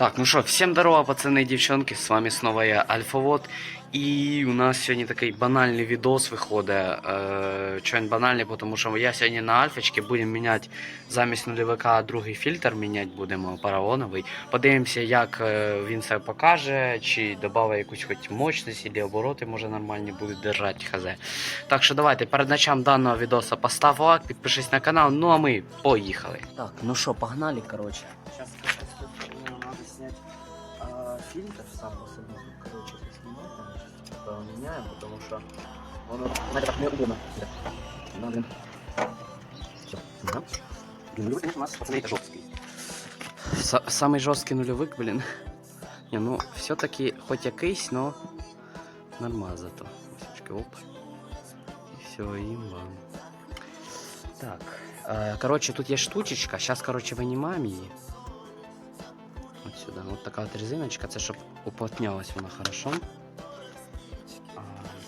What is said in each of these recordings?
Так, ну що, всім здорово, пацани і дівчонки, з вами снова я Альфавод. І у нас сьогодні такий банальний відос виходить. Е, чого він банальний, тому що я сьогодні на Альфочці будемо міняти замість нульовика другий фільтр міняти будемо параоновий. Подивимося, як е, він себе покаже, чи додає якусь хоч мощність, або обороти може нормальні будуть держати, хз. Так що давайте перед началом даного відоса постав лайк, підпишись на канал, ну а ми поїхали. Так, ну що, погнали, короче. Сейчас надо снять а, фильтр сам по себе. Короче, поснимать, конечно, поменяем, потому что он знаете, так неудобно. Надо. Все, да? Нулевик, конечно, у нас, пацаны, это жесткий. Самый жесткий нулевик, блин. Не, ну, все-таки хоть якийсь, но нормально зато. Осечки, оп. И все, имба. Так, э, короче, тут есть штучечка. Сейчас, короче, вынимаем ее. Вот сюда. Вот такая вот резиночка, це щоб уплотнялась вона хорошо. А,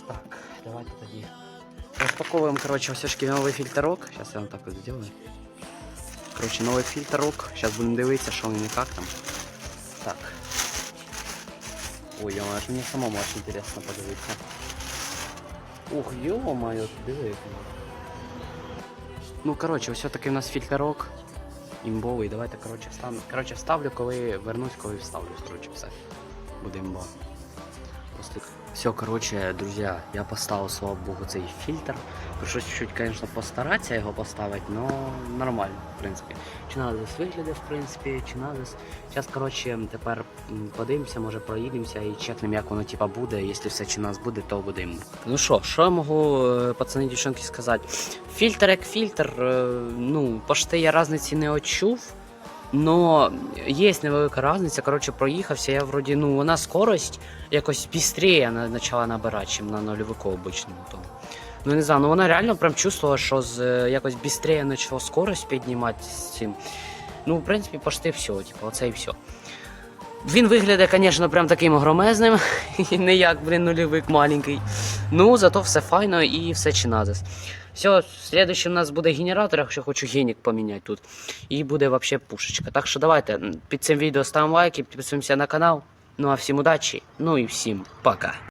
так, давайте тоді. Розпаковуємо, короче, все-таки новий фільтрок. Сейчас я вам так вот сделаю. Короче, новий фільтрок. Сейчас будемо дивитися, що він і як там. Так. Ой, ё аж мені самому аж інтересно подивитися. Ух, ё-моё, диви. як воно. Ну, короче, все таки у нас фільтрок. Імбовий, давайте, короче, встану. Короче, вставлю, коли вернусь, коли вставлю. строчу все. Буде імба. Все, короче, друзья, я поставил, слава богу, цей фільтр. Пришлось чуть-чуть, конечно, постаратися його поставити, но нормально, в принципі. Чи надо десь виглядає, в принципі, чи надо. Зараз, короче, тепер подивимося, може проїдемося і чекнемо, як воно типа буде. Якщо все чи нас буде, то будемо. Ну що, що я можу, е, пацани, дівчонки, сказати? Фільтр як фільтр, е, ну, почти я різниці не очув. Но є невелика різниця. Коротше, проїхався. Я вроді, ну, вона скорость якось бістріє почала набирати, ніж на нульовику обичному. Тому. Ну не знаю, ну вона реально прям чувствувала, що з е, якось бістріє почала скорость піднімати з цим. Ну, в принципі, почти все, типу, оце і все. Він виглядає, звісно, прям таким громезним, не як, блін, нульовик маленький. Ну, зато все файно і все чиназис. Все, следующий у нас буде генератор, якщо хочу генік поміняти тут. І буде вообще пушечка. Так що давайте під цим відео ставимо лайки, підписуємося на канал. Ну а всім удачі, ну і всім пока.